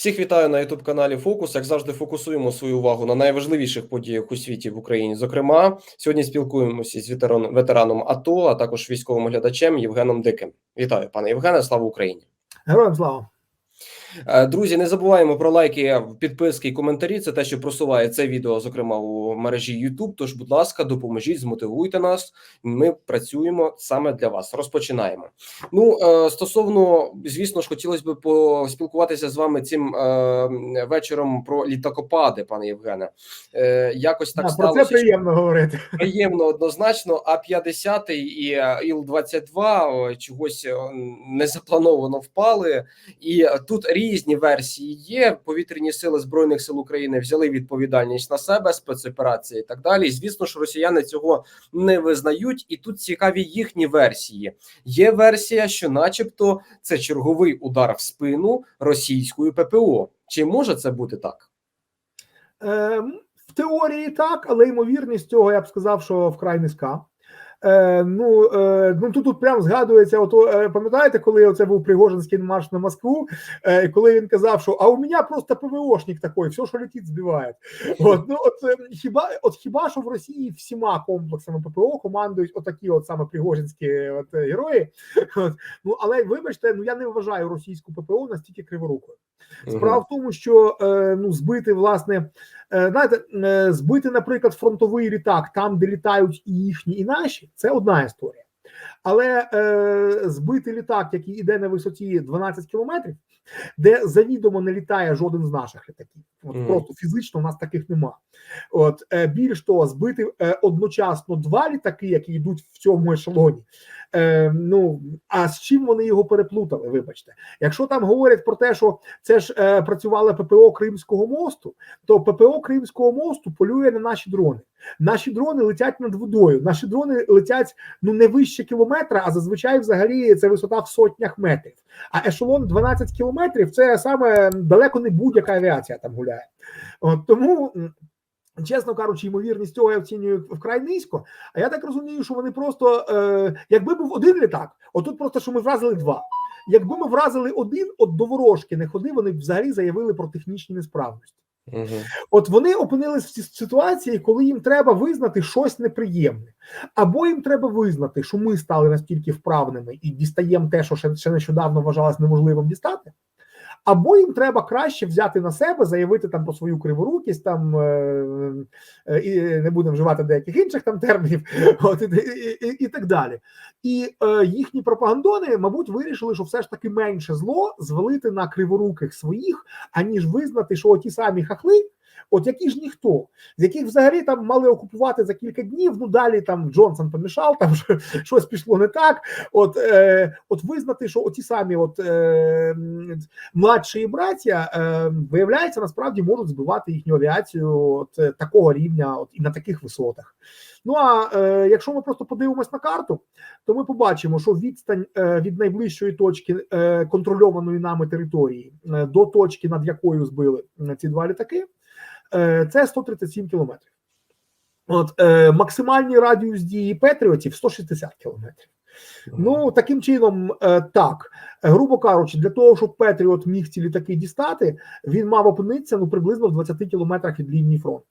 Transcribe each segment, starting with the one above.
Всіх вітаю на youtube каналі Фокус. Як завжди, фокусуємо свою увагу на найважливіших подіях у світі в Україні. Зокрема, сьогодні спілкуємося з ветеран, ветераном АТО, а також військовим глядачем Євгеном Диким. Вітаю, пане Євгене. Слава Україні! Героям слава! Е, Друзі, не забуваємо про лайки, підписки і коментарі. Це те, що просуває це відео, зокрема у мережі YouTube. Тож, будь ласка, допоможіть, змотивуйте нас. Ми працюємо саме для вас. Розпочинаємо. Ну е, стосовно, звісно ж, хотілося б поспілкуватися з вами цим е, вечором про літакопади, пане Євгене. Якось так Да, про це приємно говорити. Приємно однозначно. А 50 і іл 22 чогось е, незаплановано впали, і тут різні версії є. Повітряні сили збройних сил України взяли відповідальність на себе, спецоперації і так далі. Звісно ж, росіяни цього не визнають, і тут цікаві їхні версії. Є версія, що, начебто, це черговий удар в спину російською ППО. Чи може це бути так? Е, в теорії так, але ймовірність цього я б сказав, що вкрай низька. Е, ну, е, ну тут, тут прям згадується, ото е, пам'ятаєте, коли оце був Пригожинський марш на Москву, е, коли він казав, що а у мене просто ПВОшник такий, все, що летить, збиває. От, ну, от, е, хіба, от хіба що в Росії всіма комплексами ППО командують отакі от саме Пригожинські от, герої. От, ну, але вибачте, ну я не вважаю російську ППО настільки криворукою. Справа в тому, що е, ну збити власне, е, знаєте, е, збити, наприклад, фронтовий літак там, де літають і їхні, і наші, це одна історія. Але е, збити літак, який іде на висоті 12 кілометрів, де завідомо не літає жоден з наших літаків. От Мгм. просто фізично у нас таких нема. От е, більш того, збити е, одночасно два літаки, які йдуть в цьому ешелоні. Е, ну а з чим вони його переплутали? Вибачте, якщо там говорять про те, що це ж е, працювало ППО Кримського мосту, то ППО Кримського мосту полює на наші дрони. Наші дрони летять над водою. Наші дрони летять ну не вище кілометра, а зазвичай взагалі це висота в сотнях метрів. А ешелон 12 кілометрів це саме далеко не будь-яка авіація там гуляє. От тому. Чесно кажучи, ймовірність цього я оцінюю вкрай низько. А я так розумію, що вони просто, е, якби був один літак, отут просто що ми вразили два. Якби ми вразили один, от до ворожки не ходи, вони б взагалі заявили про технічні несправності. Угу. От вони опинились в ситуації, коли їм треба визнати щось неприємне, або їм треба визнати, що ми стали настільки вправними і дістаємо те, що ще, ще нещодавно вважалось неможливим дістати. Або їм треба краще взяти на себе, заявити там про свою криворукість, там е, е, і не будемо вживати деяких інших там термінів, от і, і, і, так далі. І е, їхні пропагандони, мабуть, вирішили, що все ж таки менше зло звалити на криворуких своїх, аніж визнати, що ті самі хахли, от які ж ніхто, з яких взагалі там мали окупувати за кілька днів. Ну далі там Джонсон помішав, там щось пішло не так. От е, от визнати, що оті самі, от е, младші браття, е, виявляється, насправді можуть збивати їхню авіацію от е, такого рівня, от і на таких висотах. Ну а е, якщо ми просто подивимось на карту, то ми побачимо, що відстань е, від найближчої точки е, контрольованої нами території е, до точки, над якою збили е, ці два літаки, це 137 кілометрів. От е, максимальний радіус дії Петріотів 160 кілометрів. Ну таким чином, е, так грубо кажучи, для того, щоб Петріот міг ці літаки дістати, він мав опинитися ну приблизно в 20 кілометрах від лінії фронту.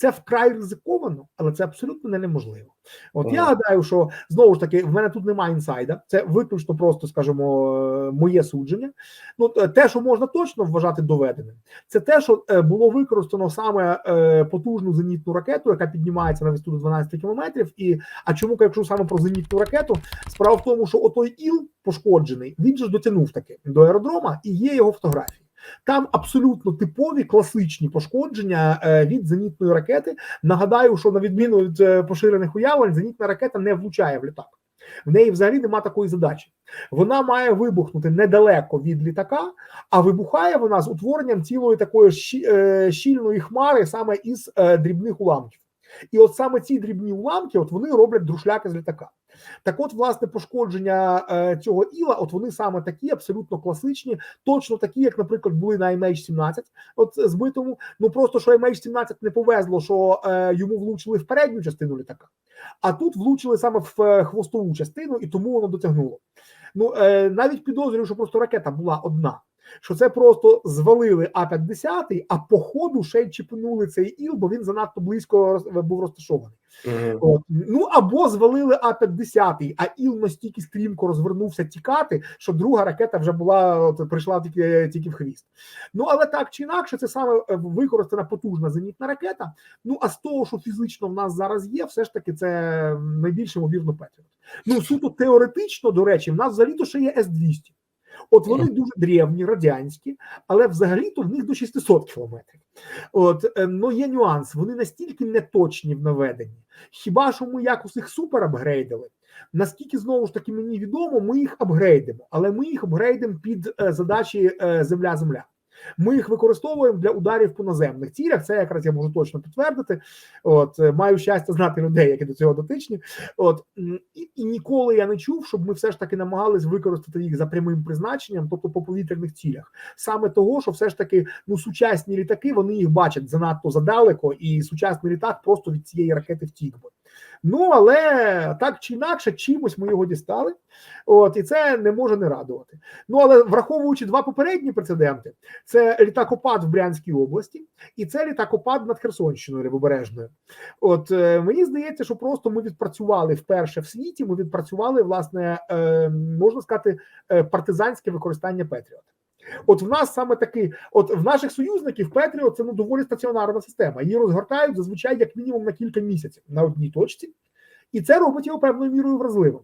Це вкрай ризиковано, але це абсолютно не неможливо. От я гадаю, що знову ж таки в мене тут немає інсайда. Це виключно просто, скажімо, моє судження. Ну те- що можна точно вважати доведеним, це те, що е, було використано саме е, потужну зенітну ракету, яка піднімається на висоту до 12 кілометрів. І а чому кажу саме про зенітну ракету? Справа в тому, що отой іл пошкоджений, він же ж дотягнув таки до аеродрома, і є його фотографії. Там абсолютно типові класичні пошкодження е, від зенітної ракети. Нагадаю, що на відміну від е, поширених уявлень, зенітна ракета не влучає в літак. В неї взагалі нема такої задачі. Вона має вибухнути недалеко від літака, а вибухає вона з утворенням цілої такої е, щільної хмари саме із дрібних уламків. І от саме ці дрібні уламки, от вони роблять друшляки з літака. Так, от, власне, пошкодження е, цього іла, от вони саме такі, абсолютно класичні, точно такі, як, наприклад, були на MH17, от збитому. Ну просто що MH17 не повезло, що е, йому влучили в передню частину літака, а тут влучили саме в е, хвостову частину, і тому воно дотягнуло. Ну е, навіть підозрюю, що просто ракета була одна. Що це просто звалили А-50, а по ходу ще й чіпнули цей іл, бо він занадто близько був розташований. Мгм. От. Ну або звалили А-50, а іл настільки стрімко розвернувся тікати, що друга ракета вже була от, прийшла тільки, тільки в хвіст. Ну але так чи інакше, це саме е, використана потужна зенітна ракета. Ну а з того, що фізично в нас зараз є, все ж таки це найбільш ймовірно Петріот. Ну суто теоретично, до речі, в нас взагалі то ще є С-200. От вони дуже древні, радянські, але взагалі-то в них до 600 кілометрів. От е, ну є нюанс, вони настільки неточні в наведенні. Хіба що ми якось їх супер апгрейдили? Наскільки знову ж таки мені відомо, ми їх апгрейдимо, але ми їх апгрейдимо під е, задачі е, земля-земля. Ми їх використовуємо для ударів по наземних цілях. Це якраз я можу точно підтвердити. От е, маю щастя знати людей, які до цього дотичні. От і, і ніколи я не чув, щоб ми все ж таки намагались використати їх за прямим призначенням, тобто по повітряних цілях. Саме того, що все ж таки ну сучасні літаки вони їх бачать занадто задалеко, і сучасний літак просто від цієї ракети втік би. Ну але так чи інакше, чимось ми його дістали. От і це не може не радувати. Ну але враховуючи два попередні прецеденти, це літакопад в Брянській області, і це літакопад над Херсонщиною Лівобережною. От е, мені здається, що просто ми відпрацювали вперше в світі. Ми відпрацювали власне, е, можна сказати, е, партизанське використання Петріот. От в нас саме такий, от в наших союзників Петріот це ну доволі стаціонарна система. Її розгортають зазвичай як мінімум на кілька місяців на одній точці, і це робить його певною мірою вразливим.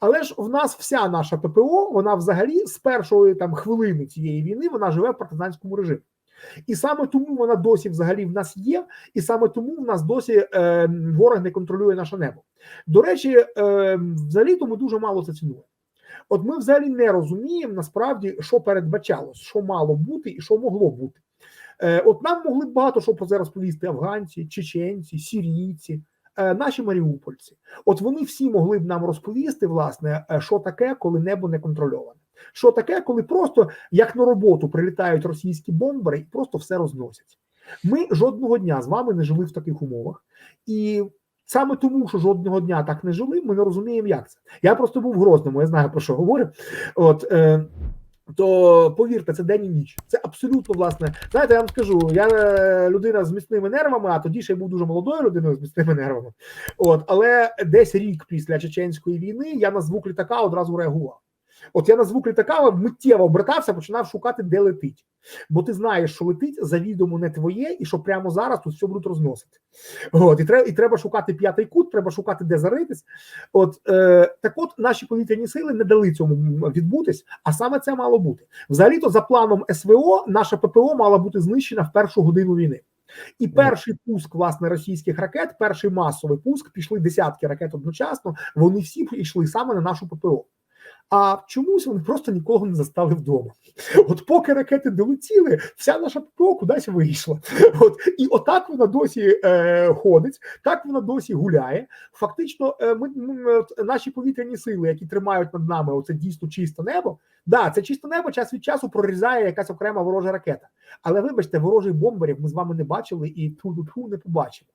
Але ж в нас вся наша ППО, вона взагалі з першої там хвилини цієї війни вона живе в партизанському режимі. І саме тому вона досі взагалі в нас є, і саме тому в нас досі е, ворог не контролює наше небо. До речі, е, взагалі то ми дуже мало це цінуємо. От ми взагалі не розуміємо насправді, що передбачалось, що мало бути і що могло бути. Е, от нам могли багато що про це розповісти афганці, чеченці, сірійці, е, наші маріупольці. От вони всі могли б нам розповісти, власне, е, що таке, коли небо не контрольоване. Що таке, коли просто як на роботу прилітають російські бомбери і просто все розносять. Ми жодного дня з вами не жили в таких умовах, і саме тому, що жодного дня так не жили, ми не розуміємо, як це. Я просто був в Грозному, я знаю про що говорю. От е, то повірте, це день і ніч. Це абсолютно власне. Знаєте, я вам скажу, я е, людина з міцними нервами, а тоді ще я був дуже молодою людиною з міцними нервами. От, але десь рік після чеченської війни я на звук літака одразу реагував. От я на звук літака миттєво обертався, починав шукати, де летить. Бо ти знаєш, що летить завідомо не твоє, і що прямо зараз тут все будуть розносити. От і треба, і треба шукати п'ятий кут, треба шукати, де заритись. От е, так, от наші повітряні сили не дали цьому відбутись, а саме це мало бути. Взагалі-то за планом СВО наша ППО мала бути знищена в першу годину війни. І перший пуск власне російських ракет, перший масовий пуск, пішли десятки ракет одночасно. Вони всі йшли саме на нашу ППО. А чомусь вони просто нікого не застали вдома. От поки ракети долетіли, вся наша ППО кудись вийшла. От і отак вона досі е, ходить, так вона досі гуляє. Фактично, е, ми, ми наші повітряні сили, які тримають над нами оце дійсно чисте небо. Да, це чисте небо час від часу прорізає якась окрема ворожа ракета. Але вибачте, ворожих бомберів ми з вами не бачили і ту не побачимо.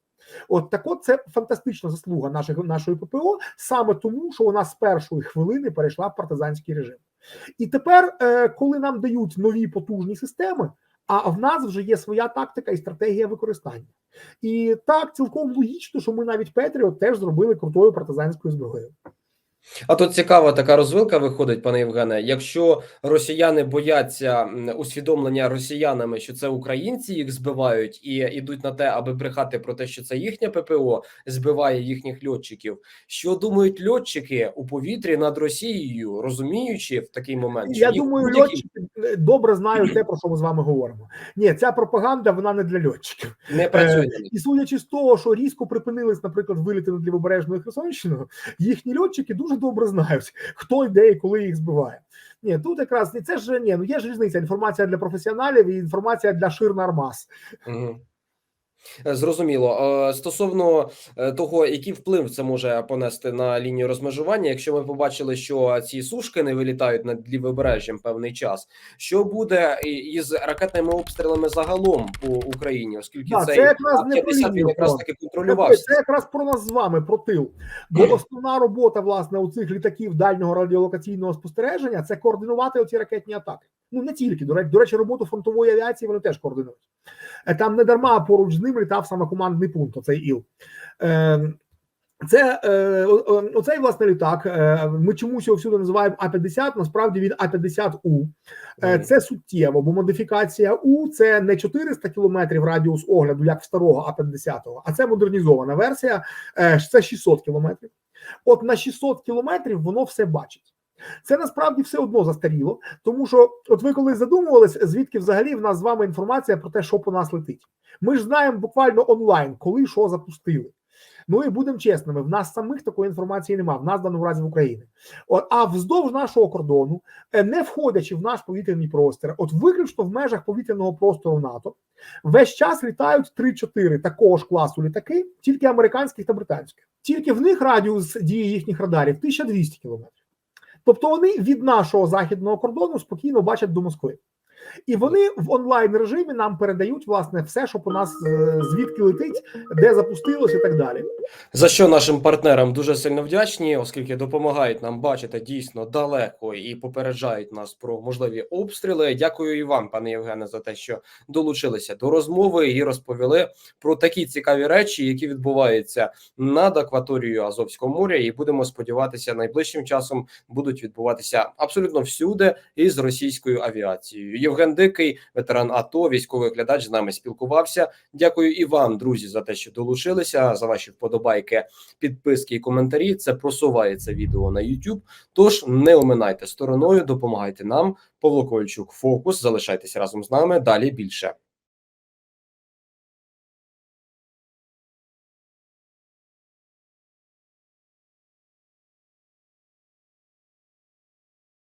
От так от це фантастична заслуга наших, нашої ППО, саме тому, що вона з першої хвилини перейшла в партизанський режим. І тепер, е, коли нам дають нові потужні системи, а в нас вже є своя тактика і стратегія використання. І так цілком логічно, що ми навіть Петріо теж зробили крутою партизанською зброєю. А тут цікава така розвилка виходить, пане Євгене. Якщо росіяни бояться усвідомлення росіянами, що це українці їх збивають і йдуть на те, аби брехати про те, що це їхня ППО збиває їхніх льотчиків. Що думають льотчики у повітрі над Росією, розуміючи в такий момент? Я їх думаю, будь-які льотчики е, добре знають те, про що ми з вами говоримо. Ні, ця пропаганда вона не для льотчиків. не працює. Е, І судячи з того, що різко припинились, наприклад, виліти над лівобережною Херсонщиною, їхні льотчики дуже добре знають, хто йде і коли їх збиває. Ні, тут якраз це ж ні, ну є ж різниця. Інформація для професіоналів і інформація для ширнармас. Мгм. Е, Зрозуміло. Е, Стосовно е, того, який вплив це може понести на лінію розмежування, якщо ми побачили, що ці сушки не вилітають над лівобережжям певний час, що буде із ракетними обстрілами загалом по Україні, оскільки Да, цей це якраз не про 50 він якраз таки Це, контролювався. це якраз про нас з вами, про тил. Бо основна робота власне у цих літаків дальнього радіолокаційного спостереження це координувати оці ракетні атаки. Ну не тільки до речі, до речі, роботу фронтової авіації вони теж координують. Е, Там не дарма поруч з ним літав саме командний пункт. Оцей іл. Е, це е, оцей власне літак. Е, ми чомусь його всюди називаємо А-50, насправді він А-50У. Е, Це суттєво, бо модифікація У це не 400 кілометрів радіус огляду, як в старого А-50, а це модернізована версія. Це 600 кілометрів. От на 600 кілометрів воно все бачить. Це насправді все одно застаріло, тому що, от ви коли задумувались, звідки взагалі в нас з вами інформація про те, що по нас летить. Ми ж знаємо буквально онлайн, коли що запустили. Ну і будемо чесними, в нас самих такої інформації немає, в нас в даному разі в Україні. От, а вздовж нашого кордону, е, не входячи в наш повітряний простір, от виключно в межах повітряного простору НАТО, весь час літають 3-4 такого ж класу літаки, тільки американських та британських. Тільки в них радіус дії їхніх радарів 1200 кілометрів. Тобто вони від нашого західного кордону спокійно бачать до Москви. І вони в онлайн режимі нам передають власне все, що по нас е, звідки летить, де запустилось і так далі. За що нашим партнерам дуже сильно вдячні, оскільки допомагають нам бачити дійсно далеко і попереджають нас про можливі обстріли. Дякую і вам, пане Євгене, за те, що долучилися до розмови і розповіли про такі цікаві речі, які відбуваються над акваторією Азовського моря. І будемо сподіватися, найближчим часом будуть відбуватися абсолютно всюди із російською авіацією. Євген Дикий, ветеран АТО, військовий глядач, з нами спілкувався. Дякую і вам, друзі, за те, що долучилися, за ваші вподобайки, підписки і коментарі. Це просуває це відео на YouTube. Тож не оминайте стороною, допомагайте нам. Павло Ковальчук, фокус. Залишайтеся разом з нами. Далі більше.